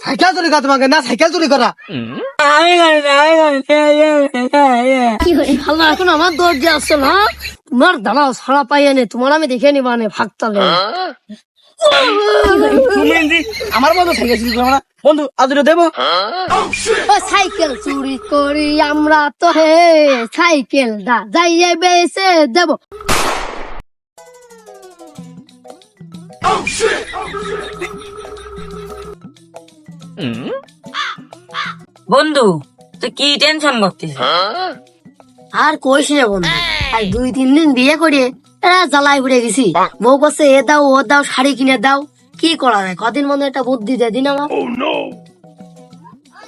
Cycle চুরি করা তোমাকে না সাইকেল চুরি করা আল্লাহ এখন আমার দরজা আসছে না তোমার দাঁড়াও ছাড়া পাইয়ে নে তোমার আমি দেখে নিবা নে দি আমার বন্ধু সাইকেল চুরি করো না? বন্ধু আদরে দেবো সাইকেল চুরি করি আমরা তো হে সাইকেল দা যাইয়ে বেসে দেব বন্ধু তুই কি টেনশন করছিস আর কইস না বন্ধু আর দুই তিন দিন বিয়ে করে এরা জ্বালায় ঘুরে গেছি। বউ করছে এ দাও ও দাও শাড়ি কিনে দাও। কি করা যায়? কদিন মধ্যে একটা বুদ্ধি দিয়ে দিন আমার।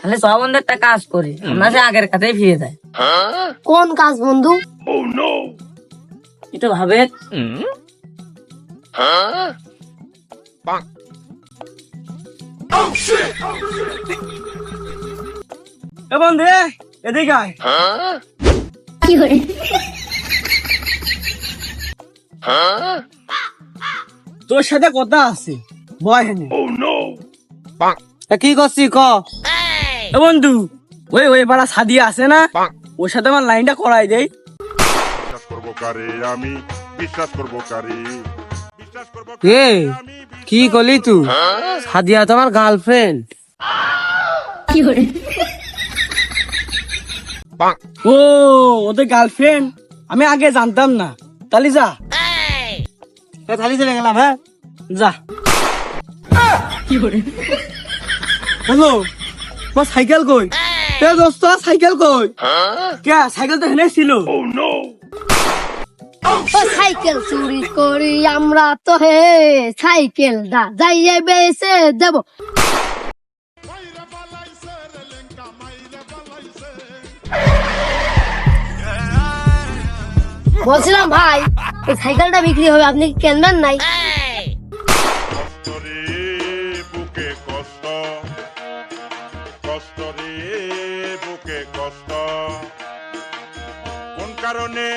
তাহলে সব বন্ধু একটা কাজ করি। আমরা সে আগের কাছেই ফিরে যাই। কোন কাজ বন্ধু? একটু ভাবে এ বন্ধু এদিকে আয়। কি করে তোর সাথে কথা আছে বয় হেনে এ কি করছি ক? এ বন্ধু ওই ওই পাড়া সাদিয়া আছে না? ওর সাথে আমার লাইনটা করাই দেই। বিশ্বাস করব কারে আমি? বিশ্বাস করব কারে? বিশ্বাস করব কি করলি তুই সাদিয়া তো আমার গার্লফ্রেন্ড কি করে ও ওদের গার্লফ্রেন্ড আমি আগে জানতাম না। তালি যা। এ, তালি চলে গেলাম হ্যাঁ? যা। কি করে হ্যালো তোমার সাইকেল কই? এ দোস্ত সাইকেল কই? কে সাইকেল তো হেনে ছিল। ও সাইকেল চুরি করি আমরা তো হে সাইকেল দা যাইয়ে বেসে দেব বলছিলাম ভাই এই সাইকেলটা বিক্রি হবে আপনি কি কেনবেন নাই? কারণে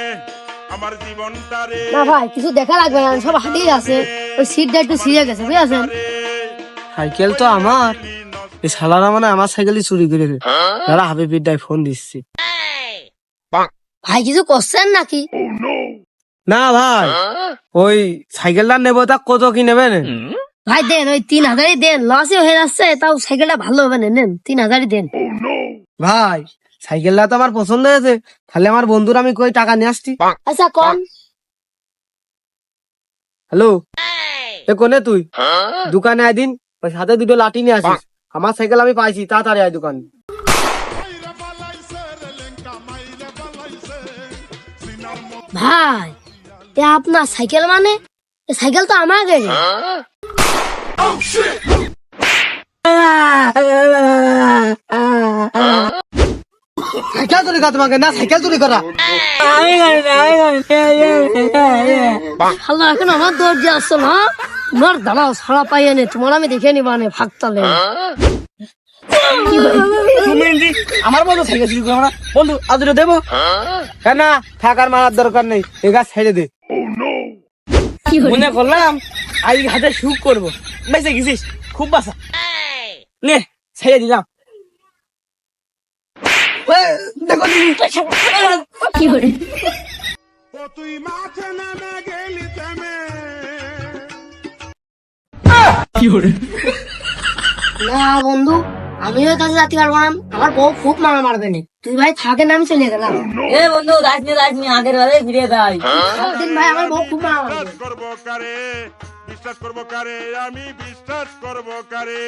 আমার জীবনটা রে। না ভাই কিছু দেখা লাগবে না সব হাতেই আছে। ওই সিটটা একটু ছিঁড়ে গেছে বুঝেছেন? সাইকেল তো আমার। এই শালারা মানে আমার সাইকেলই চুরি করে তারা হাবিবির ফোন দিচ্ছি। ভাই কিছু করছেন নাকি? না ভাই ওই সাইকেলটা নেব তা কত কি নেবেন? ভাই দেন ওই তিন হাজারই দেন। লসই হয়ে যাচ্ছে তাও সাইকেলটা ভালো হবে না নেন তিন হাজারই দেন। ভাই সাইকেলটা তো আমার পছন্দ হয়েছে তাহলে আমার বন্ধুর আমি কই টাকা নিয়ে আসছি আচ্ছা কম হ্যালো এ কোনে তুই দোকানে আয় দিন ওই সাথে দুটো লাঠি নিয়ে আসিস আমার সাইকেল আমি পাইছি তাড়াতাড়ি আয় দোকানে ভাই এ আপনার সাইকেল মানে এ সাইকেল তো আমার গাড়ি সাইকেল চুরি করা তোমাকে না সাইকেল চুরি করা আল্লাহ এখন আমার দরজা আসছে না তোমার দাঁড়াও নে তোমার আমি দেখে নিবা নে ভাগতালে আমার বন্ধু সাইকেল চুরি করো না বন্ধু আদরে দেবো কেন না থাকার মারার দরকার নেই। এ গাছ ছেড়ে দে। মনে করলাম আজ হাতে সুখ করব বেঁচে গেছিস। খুব বাসা নে ছেড়ে দিলাম। দেখো কি করে তুই মাঠে নেমে গেলি থেমে না বন্ধু আমিও কাছে যাতে পারব না। আমার বউ খুব মারা মারবে না। তুই ভাই থাকে না আমি চলে গেলাম এ বন্ধু রাজনি রাজনি আগের বারে ফিরে যাই। ভাই আমার বউ খুব মারা মারবে। করব বিশ্বাস করব কারে আমি বিশ্বাস করব কারে।